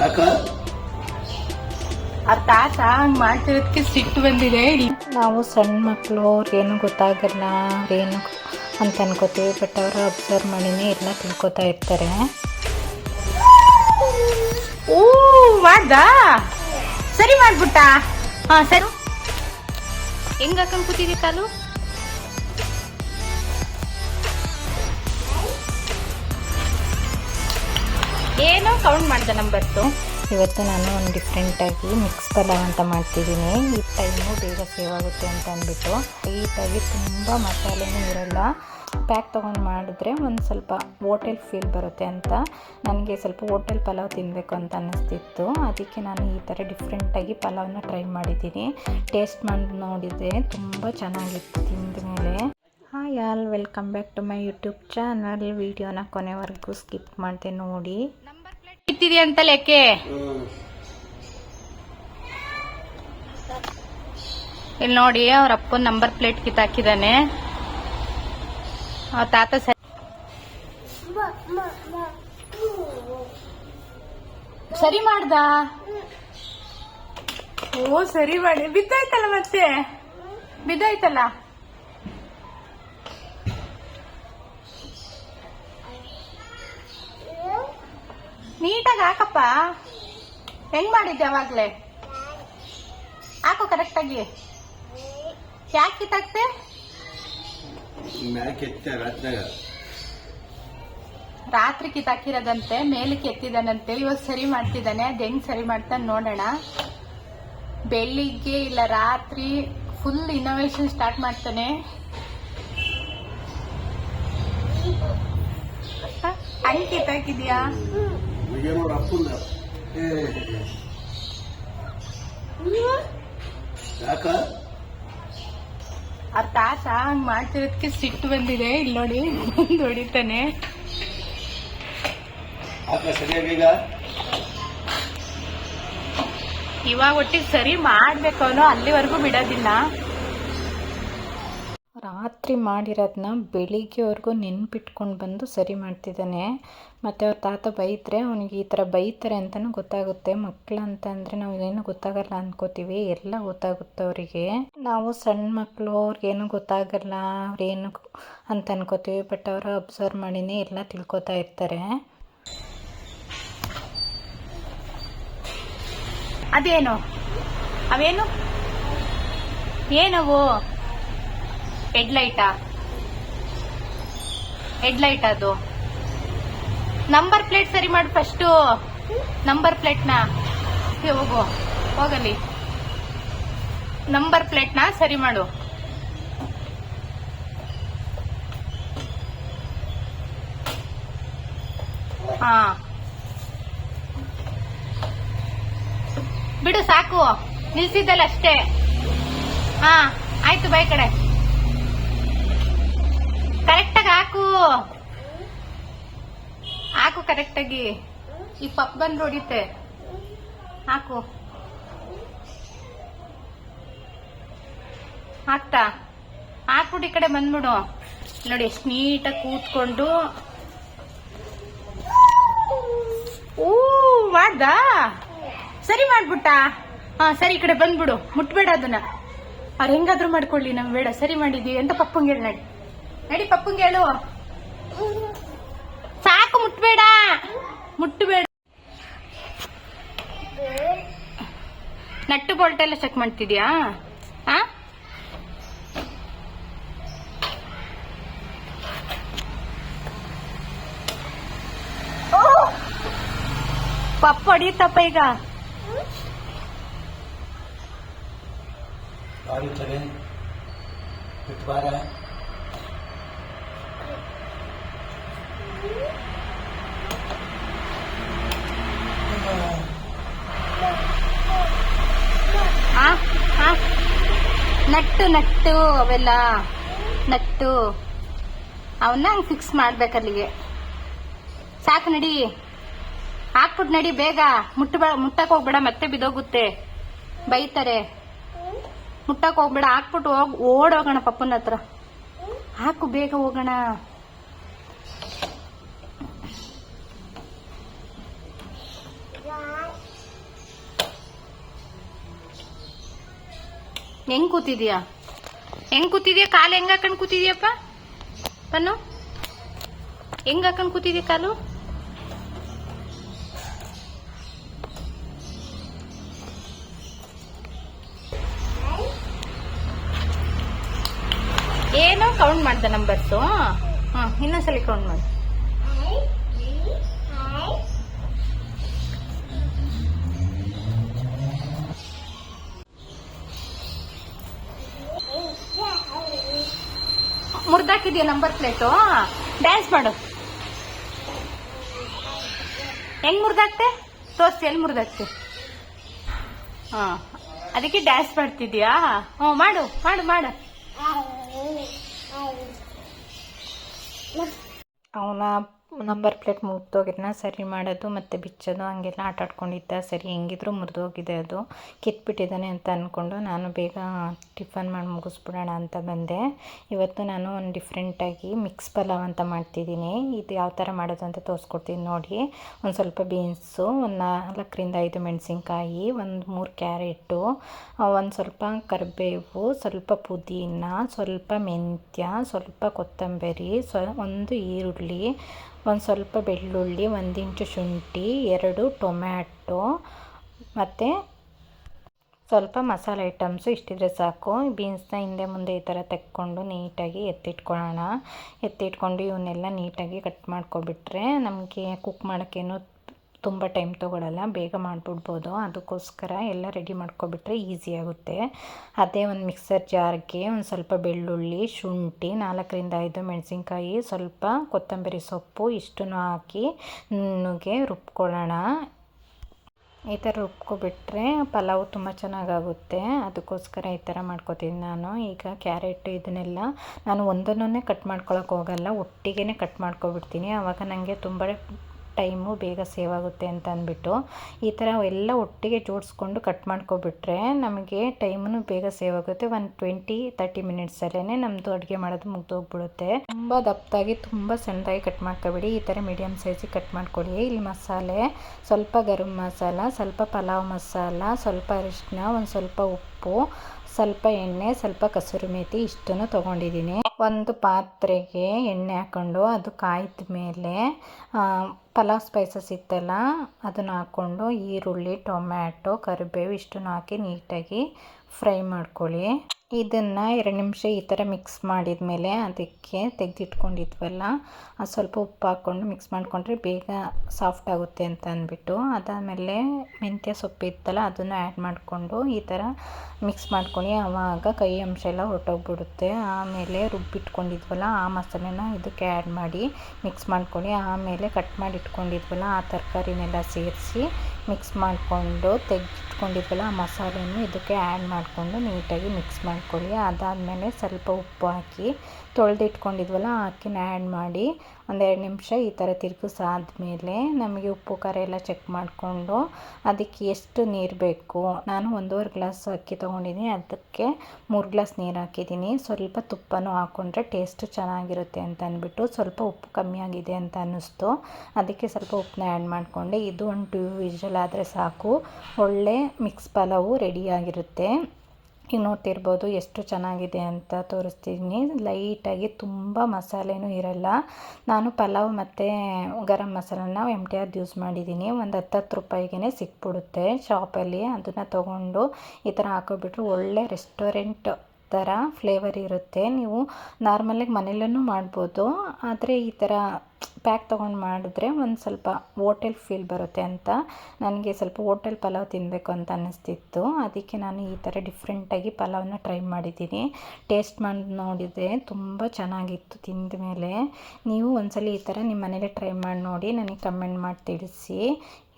ಯಾಕ? ಆ ತಾತ ಹಂಗ್ ಮಾಡ್ತಿರೋದಕ್ಕೆ ಸಿಟ್ಟು ಬಂದಿದೆ. ನಾವು ಸಣ್ಣ ಮಕ್ಕಳು ಅವ್ರಿಗೇನು ಗೊತ್ತಾಗಲ್ಲ ಏನು ಅಂತ ಅನ್ಕೋತೀವಿ ಬಟ್ ಅವರು ಅಬ್ಸರ್ವ್ ಮಾಡಿನೇ ಎಲ್ಲ ತಿಳ್ಕೊತಾ ಇರ್ತಾರೆ. ಓ ಮಾಡ್ದ ಸರಿ ಮಾಡ್ಬಿಟ್ಟ. ಹಾ ಸರಿ. ಹೆಂಗ್ ಹಾಕೊಂಡ್ ಕೂತಿದೆ ಕಾಲು? ಏನೋ ಕೌಂಟ್ ಮಾಡ್ದ ನಂಬರ್ಸು ಇವತ್ತು ನಾನು ಒಂದು ಡಿಫ್ರೆಂಟಾಗಿ ಮಿಕ್ಸ್ ಪಲಾವ್ ಅಂತ ಮಾಡ್ತಿದ್ದೀನಿ. ಈ ಟೈಮು ಬೇಗ ಸೇವ್ ಆಗುತ್ತೆ ಅಂತ ಅಂದ್ಬಿಟ್ಟು. ಈಟಾಗಿ ತುಂಬ ಮಸಾಲೆನೂ ಇರಲ್ಲ. ಪ್ಯಾಕ್ ತೊಗೊಂಡು ಮಾಡಿದ್ರೆ ಒಂದು ಸ್ವಲ್ಪ ಹೋಟೆಲ್ ಫೀಲ್ ಬರುತ್ತೆ ಅಂತ. ನನಗೆ ಸ್ವಲ್ಪ ಹೋಟೆಲ್ ಪಲಾವ್ ತಿನ್ನಬೇಕು ಅಂತ ಅನ್ನಿಸ್ತಿತ್ತು. ಅದಕ್ಕೆ ನಾನು ಈ ಥರ ಡಿಫ್ರೆಂಟಾಗಿ ಪಲಾವ್ನ ಟ್ರೈ ಮಾಡಿದ್ದೀನಿ. ಟೇಸ್ಟ್ ಮಾಡಿ ನೋಡಿದೆ ತುಂಬ ಚೆನ್ನಾಗಿತ್ತು ತಿಂದ ಮೇಲೆ. Hi all welcome back to my YouTube channel ವಿಡಿಯೋನ ಕೊನೆವರೆಗೂ ಸ್ಕಿಪ್ ಮಾಡಿದೆ ನೋಡಿ. ಇಟ್ಟಿದ್ಯಾ ಅಂತ ಲೆಕ್ಕೆ? ಇಲ್ಲಿ ನೋಡಿ, ಅವ್ರ ಅಪ್ಪನ ನಂಬರ್ ಪ್ಲೇಟ್ ಕಿತ್ತಾಕಿದಾನೆ ಅವ್ರ ತಾತ ಸರಿ ಸರಿ ಮಾಡ್ದ? ಓ, ಸರಿ ಮಾಡಿ. ಬಿದ್ದಾಯ್ತಲ್ಲ ಮತ್ತೆ? ಬಿದ್ದಾಯ್ತಲ್ಲ? ನೀಟಾಗಿ ಹಾಕಪ್ಪ. ಹೆಂಗ್ ಮಾಡಿದ್ದೆ ಅವಾಗ್ಲೇ? ಹಾಕು ಕರೆಕ್ಟಾಗಿ. ಯಾಕೆ ಕಿತ್ತಾಕ್ತೆ? ರಾತ್ರಿ ಕಿತ್ತಾಕಿರೋದಂತೆ ಮೇಲಕ್ಕೆ ಎತ್ತಿದಾನಂತೆ ಇವಾಗ ಸರಿ ಮಾಡ್ತಿದ್ದಾನೆ ಅದ್ ಹೆಂಗ್ ಸರಿ ಮಾಡ್ತಾನೆ ನೋಡೋಣ. ಬೆಳಿಗ್ಗೆ ಇಲ್ಲ ರಾತ್ರಿ ಫುಲ್ ಇನ್ನೋವೇಶನ್ ಸ್ಟಾರ್ಟ್ ಮಾಡ್ತಾನೆ. ಹಂಗೆ ಕಿತ್ತಾಕಿದ್ಯಾ? ಏ ಯಾಕ? ಆ ತಾತ ಹಂಗ್ ಮಾಡ್ತಿರೋದಕ್ಕೆ ಸಿಟ್ಟು ಬಂದಿದೆ. ಇಲ್ಲಿ ನೋಡಿ ಮುಂದ್ ಹೊಡಿತಾನೆ. ಯಾಕ ಸರಿಯಾಗಿ ಇವಾಗ ಒಟ್ಟಿಗೆ ಸರಿ ಮಾಡ್ಬೇಕು ಅವನು ಅಲ್ಲಿವರೆಗೂ ಬಿಡೋದಿಲ್ಲ. ರಾತ್ರಿ ಮಾಡಿರೋದನ್ನ ಬೆಳಿಗ್ಗೆವರೆಗೂ ನೆನ್ಪಿಟ್ಕೊಂಡು ಬಂದು ಸರಿ ಮಾಡ್ತಿದ್ದಾನೆ. ಮತ್ತು ಅವ್ರ ತಾತ ಬೈತರೆ ಅವನಿಗೆ ಈ ಥರ ಬೈತಾರೆ ಅಂತಲೂ ಗೊತ್ತಾಗುತ್ತೆ. ಮಕ್ಕಳು ಅಂತಂದರೆ ನಾವು ಏನು ಗೊತ್ತಾಗಲ್ಲ ಅಂದ್ಕೋತೀವಿ ಎಲ್ಲ ಗೊತ್ತಾಗುತ್ತೆ ಅವರಿಗೆ. ನಾವು ಸಣ್ಣ ಮಕ್ಕಳು ಅವ್ರಿಗೇನು ಗೊತ್ತಾಗಲ್ಲ. ಅವ್ರೇನು ಅಂತ ಅನ್ಕೋತೀವಿ. ಬಟ್ ಅವರು ಅಬ್ಸರ್ವ್ ಮಾಡಿನೇ ಎಲ್ಲ ತಿಳ್ಕೊತಾ ಇರ್ತಾರೆ. ಅದೇನು? ಅವೇನು? ಏನವು? ಹೆಡ್ಲೈಟಾ ಹೆಡ್ಲೈಟ್ ಅದು. ನಂಬರ್ ಪ್ಲೇಟ್ ಸರಿ ಮಾಡು ಫಸ್ಟು ನಂಬರ್ ಪ್ಲೇಟ್ನ ಹೋಗು. ಹೋಗಲಿ. ನಂಬರ್ ಪ್ಲೇಟ್ನ ಸರಿ ಮಾಡು. ಹಾ ಬಿಡು, ಸಾಕು. ನಿಲ್ಸಿದ್ದಲ್ಲ ಅಷ್ಟೇ. ಹಾ ಆಯ್ತು ಬಾಯ್ ಕಡೆ ಕರೆಕ್ಟಾಗಿ ಹಾಕು. ಹಾಕು ಕರೆಕ್ಟಾಗಿ. ಈ ಪಪ್ ಬಂದು ಹೊಡಿತೆ ಹಾಕು. ಹಾಕ್ತಾ? ಹಾಕ್ಬಿಟ್ಟು ಈ ಕಡೆ ಬಂದ್ಬಿಡು. ನೋಡಿ, ಎಷ್ಟು ನೀಟಾಗಿ ಕೂತ್ಕೊಂಡು. ಊ, ಮಾಡ್ದ? ಸರಿ ಮಾಡ್ಬಿಟ್ಟ. ಹಾ, ಸರಿ, ಈ ಕಡೆ ಬಂದ್ಬಿಡು. ಮುಟ್ಬೇಡ ಅದನ್ನ. ಅವ್ರು ಹೆಂಗಾದ್ರೂ ಮಾಡ್ಕೊಳ್ಳಿ ನಮ್ ಬೇಡ. ಸರಿ ಮಾಡಿದೀವಿ ಅಂತ ಪಪ್ಪಂಗೆ ಹೇಳಿ. ನಡಿ ಪಪ್ಪಂಗೆ ಹೇಳು. ಸಾಕು, ಮುಟ್ಬೇಡ. ಮುಟ್ಟಬೇಡ ನಟ್ಟು ಬೋಲ್ಟ್ ಎಲ್ಲ ಚೆಕ್ ಮಾಡ್ತಿದ್ಯಾ? ಆ? ಪಪ್ಪ ಹೊಡಿಯತ್ತಪ್ಪ ಈಗ. ಬಾರಿತಾರೆ ಬಿಟ್ಟು ಬಾರ ಆ? ಆ? ನಟ್ಟು ನಟ್ಟು, ಅವೆಲ್ಲ ನಟ್ಟು. ಅವನ್ನ ಹಂಗೆ ಫಿಕ್ಸ್ ಮಾಡ್ಬೇಕಲ್ಲಿಗೆ ಸಾಕು ನಡಿ. ಹಾಕ್ಬಿಟ್ಟು ನಡಿ ಬೇಗ. ಮುಟ್ಟ ಮುಟ್ಟಕ್ ಹೋಗ್ಬೇಡ, ಮತ್ತೆ ಬಿದೋಗುತ್ತೆ ಬೈತಾರೆ. ಮುಟ್ಟಕ್ ಹೋಗ್ಬೇಡ, ಹಾಕ್ಬಿಟ್ಟು ಹೋಗ್ ಓಡೋಗೋಣ ಪಪ್ಪನ ಹತ್ರ. ಹಾಕು, ಬೇಗ ಹೋಗೋಣ. ಹೆಂಗ್ ಕೂತಿದ್ಯಾ? ಹೆಂಗ್ ಕೂತಿದ್ಯಾ? ಕಾಲು ಹೆಂಗ್ ಹಾಕೊಂಡ್ ಕೂತಿದ್ಯಪ್ಪ? ಪನ್ನು? ಹೆಂಗ್ ಹಾಕೊಂಡ್ ಕೂತಿದ್ಯಾ ಕಾಲು? ಏನೋ ಕೌಂಟ್ ಮಾಡ್ದೆ ನಂಬರ್ಸು ಹ್ಮ್, ಇನ್ನೊಂದ್ಸಲಿ ಕೌಂಟ್ ಮಾಡು. ಮುರ್ದಾಕಿದ್ಯಾ ನಂಬರ್ ಪ್ಲೇಟು ಡ್ಯಾನ್ಸ್ ಮಾಡು. ಹೆಂಗ್ ಮುರ್ದಾಕ್ತೆ? ತೋರಿಸಿ, ಎಲ್ಲಿ ಮುರ್ದಾಕ್ತೆ? ಹಾ, ಅದಕ್ಕೆ ಡ್ಯಾನ್ಸ್ ಮಾಡ್ತಿದ್ಯಾ? ಹ್ಞೂ, ಮಾಡು ಮಾಡು ಮಾಡು. ಅವನ ನಂಬರ್ ಪ್ಲೇಟ್ ಮುರಿದೋಗಿದ್ನ, ಸರಿ ಮಾಡೋದು ಮತ್ತು ಬಿಚ್ಚೋದು, ಹಂಗೆಲ್ಲ ಆಟ ಆಡ್ಕೊಂಡಿದ್ದ, ಸರಿ ಹೆಂಗಿದ್ರು ಮುರಿದೋಗಿದೆ ಅದು. ಕಿತ್ಬಿಟ್ಟಿದ್ದಾನೆ ಅಂತ ಅಂದ್ಕೊಂಡು ನಾನು ಬೇಗ ಟಿಫನ್ ಮಾಡಿ ಮುಗಿಸ್ಬಿಡೋಣ ಅಂತ ಬಂದೆ. ಇವತ್ತು ನಾನು ಒಂದು ಡಿಫ್ರೆಂಟಾಗಿ ಮಿಕ್ಸ್ ಪಲಾವ್ ಅಂತ ಮಾಡ್ತಿದ್ದೀನಿ. ಇದು ಯಾವ ಥರ ಮಾಡೋದು ಅಂತ ತೋರಿಸ್ಕೊಡ್ತೀನಿ ನೋಡಿ. ಒಂದು ಸ್ವಲ್ಪ ಬೀನ್ಸು, ಒಂದು ನಾಲ್ಕರಿಂದ ಐದು ಮೆಣಸಿನ್ಕಾಯಿ, ಒಂದು ಮೂರು ಕ್ಯಾರೆಟು, ಒಂದು ಸ್ವಲ್ಪ ಕರಿಬೇವು, ಸ್ವಲ್ಪ ಪುದೀನ, ಸ್ವಲ್ಪ ಮೆಂತ್ಯ, ಸ್ವಲ್ಪ ಕೊತ್ತಂಬರಿ, ಸ್ವ, ಒಂದು ಈರುಳ್ಳಿ ಒಂದು ಸ್ವಲ್ಪ ಬೆಳ್ಳುಳ್ಳಿ ಒಂದಿಂಚು ಶುಂಠಿ, ಎರಡು ಟೊಮ್ಯಾಟೊ ಮತ್ತು ಸ್ವಲ್ಪ ಮಸಾಲೆ ಐಟಮ್ಸು ಇಷ್ಟಿದ್ರೆ ಸಾಕು. ಬೀನ್ಸ್ನ ಹಿಂದೆ ಮುಂದೆ ಈ ಥರ ತೆಕ್ಕೊಂಡು ನೀಟಾಗಿ ಎತ್ತಿಟ್ಕೊಳ್ಳೋಣ. ಎತ್ತಿಟ್ಕೊಂಡು ಇವನ್ನೆಲ್ಲ ನೀಟಾಗಿ ಕಟ್ ಮಾಡ್ಕೊಬಿಟ್ರೆ ನಮಗೆ ಕುಕ್ ಮಾಡೋಕ್ಕೇನು ತುಂಬ ಟೈಮ್ ತೊಗೊಳಲ್ಲ, ಬೇಗ ಮಾಡಿಬಿಡ್ಬೋದು. ಅದಕ್ಕೋಸ್ಕರ ಎಲ್ಲ ರೆಡಿ ಮಾಡ್ಕೊಬಿಟ್ರೆ ಈಸಿ ಆಗುತ್ತೆ. ಅದೇ ಒಂದು ಮಿಕ್ಸರ್ ಜಾರ್ಗೆ ಒಂದು ಸ್ವಲ್ಪ ಬೆಳ್ಳುಳ್ಳಿ, ಶುಂಠಿ, ನಾಲ್ಕರಿಂದ ಐದು ಮೆಣಸಿನ್ಕಾಯಿ, ಸ್ವಲ್ಪ ಕೊತ್ತಂಬರಿ ಸೊಪ್ಪು, ಇಷ್ಟನ್ನು ಹಾಕಿ ನುಣ್ಣಗೆ ರುಬ್ಕೊಳ್ಳೋಣ. ಈ ಥರ ರುಬ್ಕೊಬಿಟ್ರೆ ಪಲಾವ್ ತುಂಬ ಚೆನ್ನಾಗಾಗುತ್ತೆ. ಅದಕ್ಕೋಸ್ಕರ ಈ ಥರ ಮಾಡ್ಕೊತೀನಿ ನಾನು. ಈಗ ಕ್ಯಾರೆಟ್ ಇದನ್ನೆಲ್ಲ ನಾನು ಒಂದನ್ನೇ ಕಟ್ ಮಾಡ್ಕೊಳಕ್ಕೆ ಹೋಗಲ್ಲ ಒಟ್ಟಿಗೆ ಕಟ್ ಮಾಡ್ಕೊಬಿಡ್ತೀನಿ. ಆವಾಗ ನನಗೆ ತುಂಬ ಟೈಮು ಬೇಗ ಸೇವ್ ಆಗುತ್ತೆ ಅಂತ ಅಂದ್ಬಿಟ್ಟು ಈ ಥರ ಎಲ್ಲ ಒಟ್ಟಿಗೆ ಜೋಡಿಸ್ಕೊಂಡು ಕಟ್ ಮಾಡ್ಕೊಬಿಟ್ರೆ ನಮಗೆ ಟೈಮು ಬೇಗ ಸೇವ್ ಆಗುತ್ತೆ. ಒಂದು ಟ್ವೆಂಟಿ, ತರ್ಟಿ ಮಿನಿಟ್ಸಲ್ಲೇ ನಮ್ಮದು ಅಡುಗೆ ಮಾಡೋದು ಮುಗ್ದೋಗ್ಬಿಡುತ್ತೆ. ತುಂಬ ದಪ್ಪದಾಗಿ ತುಂಬ ಸಣ್ಣದಾಗಿ ಕಟ್ ಮಾಡ್ಕೊಬೇಡಿ. ಈ ಥರ ಮೀಡಿಯಮ್ ಸೈಜಿಗೆ ಕಟ್ ಮಾಡ್ಕೊಳ್ಳಿ. ಇಲ್ಲಿ ಮಸಾಲೆ, ಸ್ವಲ್ಪ ಗರಂ ಮಸಾಲ, ಸ್ವಲ್ಪ ಪಲಾವ್ ಮಸಾಲ, ಸ್ವಲ್ಪ ಅರಿಶಿನ ಒಂದು ಸ್ವಲ್ಪ ಉಪ್ಪು, ಸ್ವಲ್ಪ ಎಣ್ಣೆ, ಸ್ವಲ್ಪ ಕಸೂರಿ ಮೇಥಿ ಇಷ್ಟನ್ನು ತೊಗೊಂಡಿದ್ದೀನಿ. ಒಂದು ಪಾತ್ರೆಗೆ ಎಣ್ಣೆ ಹಾಕ್ಕೊಂಡು ಅದು ಕಾಯ್ದ ಮೇಲೆ ಪಲಾವ್ ಸ್ಪೈಸಸ್ ಇತ್ತಲ್ಲ ಅದನ್ನು ಹಾಕ್ಕೊಂಡು ಈರುಳ್ಳಿ ಟೊಮ್ಯಾಟೊ ಕರಿಬೇವು ಇಷ್ಟನ್ನು ಹಾಕಿ ನೀಟಾಗಿ ಫ್ರೈ ಮಾಡ್ಕೊಳ್ಳಿ. ಇದನ್ನು ಎರಡು ನಿಮಿಷ ಈ ಥರ ಮಿಕ್ಸ್ ಮಾಡಿದ ಮೇಲೆ ಅದಕ್ಕೆ ತೆಗೆದಿಟ್ಕೊಂಡಿದ್ವಲ್ಲ, ಅದು ಸ್ವಲ್ಪ ಉಪ್ಪು ಹಾಕ್ಕೊಂಡು ಮಿಕ್ಸ್ ಮಾಡಿಕೊಂಡ್ರೆ ಬೇಗ ಸಾಫ್ಟ್ ಆಗುತ್ತೆ ಅಂತ ಅಂದ್ಬಿಟ್ಟು, ಅದಾದಮೇಲೆ ಮೆಂತ್ಯ ಸೊಪ್ಪು ಇತ್ತಲ್ಲ ಅದನ್ನು ಆ್ಯಡ್ ಮಾಡಿಕೊಂಡು ಈ ಥರ ಮಿಕ್ಸ್ ಮಾಡ್ಕೊಂಡು ಆವಾಗ ಕೈ ಅಂಶ ಎಲ್ಲ ಹೊರಟೋಗ್ಬಿಡುತ್ತೆ. ಆಮೇಲೆ ರುಬ್ಬಿಟ್ಕೊಂಡಿದ್ವಲ್ಲ ಆ ಮಸಾಲೆನ ಇದಕ್ಕೆ ಆ್ಯಡ್ ಮಾಡಿ ಮಿಕ್ಸ್ ಮಾಡ್ಕೊಳ್ಳಿ ಆಮೇಲೆ ಕಟ್ ಮಾಡಿ ಇಟ್ಕೊಂಡಿದ್ವಲ್ಲ ಆ ತರಕಾರಿನೆಲ್ಲ ಸೇರಿಸಿ ಮಿಕ್ಸ್ ಮಾಡಿಕೊಂಡು ತೆಗೆದಿಟ್ಕೊಂಡಿದ್ವಲ್ಲ ಆ ಮಸಾಲೆಯನ್ನು ಇದಕ್ಕೆ ಆ್ಯಡ್ ಮಾಡಿಕೊಂಡು ನೀಟಾಗಿ ಮಿಕ್ಸ್ ಮಾಡ್ಕೊಳ್ಳಿ. ಅದಾದಮೇಲೆ ಸ್ವಲ್ಪ ಉಪ್ಪು ಹಾಕಿ ತೊಳೆದಿಟ್ಕೊಂಡಿದ್ವಲ್ಲ ಅಕ್ಕಿನ ಆ್ಯಡ್ ಮಾಡಿ ಒಂದೆರಡು ನಿಮಿಷ ಈ ಥರ ತಿರುಗಿಸಾದ್ಮೇಲೆ ನಮಗೆ ಉಪ್ಪು, ಖಾರ ಎಲ್ಲ ಚೆಕ್ ಮಾಡಿಕೊಂಡು ಅದಕ್ಕೆ ಎಷ್ಟು ನೀರು ಬೇಕು. ನಾನು ಒಂದೂವರೆ ಗ್ಲಾಸ್ ಅಕ್ಕಿ ತೊಗೊಂಡಿದ್ದೀನಿ, ಅದಕ್ಕೆ ಮೂರು ಗ್ಲಾಸ್ ನೀರು ಹಾಕಿದ್ದೀನಿ. ಸ್ವಲ್ಪ ತುಪ್ಪನೂ ಹಾಕ್ಕೊಂಡ್ರೆ ಟೇಸ್ಟ್ ಚೆನ್ನಾಗಿರುತ್ತೆ ಅಂತ ಅಂದ್ಬಿಟ್ಟು ಸ್ವಲ್ಪ ಉಪ್ಪು ಕಮ್ಮಿ ಆಗಿದೆ ಅಂತ ಅನ್ನಿಸ್ತು. ಅದಕ್ಕೆ ಸ್ವಲ್ಪ ಉಪ್ಪನ್ನ ಆ್ಯಡ್ ಮಾಡಿಕೊಂಡೆ. ಇದು ಒಂದು ಟೂ ವಿಷಲ್ ಆದರೆ ಸಾಕು. ಒಳ್ಳೆ ಮಿಕ್ಸ್ ಪಲಾವು ರೆಡಿಯಾಗಿರುತ್ತೆ ಈಗ ನೋಡ್ತಿರ್ಬೋದು ಎಷ್ಟು ಚೆನ್ನಾಗಿದೆ ಅಂತ ತೋರಿಸ್ತೀನಿ. ಲೈಟಾಗಿ ತುಂಬ ಮಸಾಲೆನೂ ಇರಲ್ಲ. ನಾನು ಪಲಾವ್ ಮತ್ತು ಗರಂ ಮಸಾಲನ ಎಂ ಟಿ ಆರ್ದು ಯೂಸ್ ಮಾಡಿದ್ದೀನಿ. ಒಂದು ಹತ್ತತ್ತು ರೂಪಾಯಿಗೆ ಸಿಕ್ಬಿಡುತ್ತೆ ಶಾಪಲ್ಲಿ. ಅದನ್ನು ತೊಗೊಂಡು ಈ ಥರ ಹಾಕೋಬಿಟ್ರೆ ಒಳ್ಳೆ ರೆಸ್ಟೋರೆಂಟ್ ಥರ ಫ್ಲೇವರ್ ಇರುತ್ತೆ. ನೀವು ನಾರ್ಮಲಾಗಿ ಮನೇಲೂ ಮಾಡ್ಬೋದು. ಆದರೆ ಈ ಥರ ಪ್ಯಾಕ್ ತೊಗೊಂಡು ಮಾಡಿದ್ರೆ ಒಂದು ಸ್ವಲ್ಪ ಓಟೆಲ್ ಫೀಲ್ ಬರುತ್ತೆ ಅಂತ. ನನಗೆ ಸ್ವಲ್ಪ ಓಟೆಲ್ ಪಲಾವ್ ತಿನ್ನಬೇಕು ಅಂತ ಅನ್ನಿಸ್ತಿತ್ತು. ಅದಕ್ಕೆ ನಾನು ಈ ಥರ ಡಿಫ್ರೆಂಟಾಗಿ ಪಲಾವ್ನ ಟ್ರೈ ಮಾಡಿದ್ದೀನಿ. ಟೇಸ್ಟ್ ಮಾಡಿ ನೋಡಿದೆ ತುಂಬ ಚೆನ್ನಾಗಿತ್ತು ತಿಂದ ಮೇಲೆ. ನೀವು ಒಂದ್ಸಲ ಈ ಥರ ನಿಮ್ಮ ಮನೇಲಿ ಟ್ರೈ ಮಾಡಿ ನೋಡಿ, ನನಗೆ ಕಮೆಂಟ್ ಮಾಡಿ ತಿಳಿಸಿ.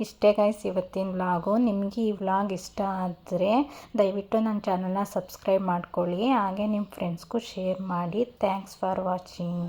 ಇಷ್ಟೇ ಗೈಸ್ ಇವತ್ತಿನ ವ್ಲಾಗು ನಿಮಗೆ ಈ ವ್ಲಾಗ್ ಇಷ್ಟ ಆದರೆ ದಯವಿಟ್ಟು ನನ್ನ ಚಾನಲ್ನ ಸಬ್ಸ್ಕ್ರೈಬ್ ಮಾಡ್ಕೊಳ್ಳಿ. ಹಾಗೆ ನಿಮ್ಮ ಫ್ರೆಂಡ್ಸ್ಗೂ ಶೇರ್ ಮಾಡಿ. Thanks for watching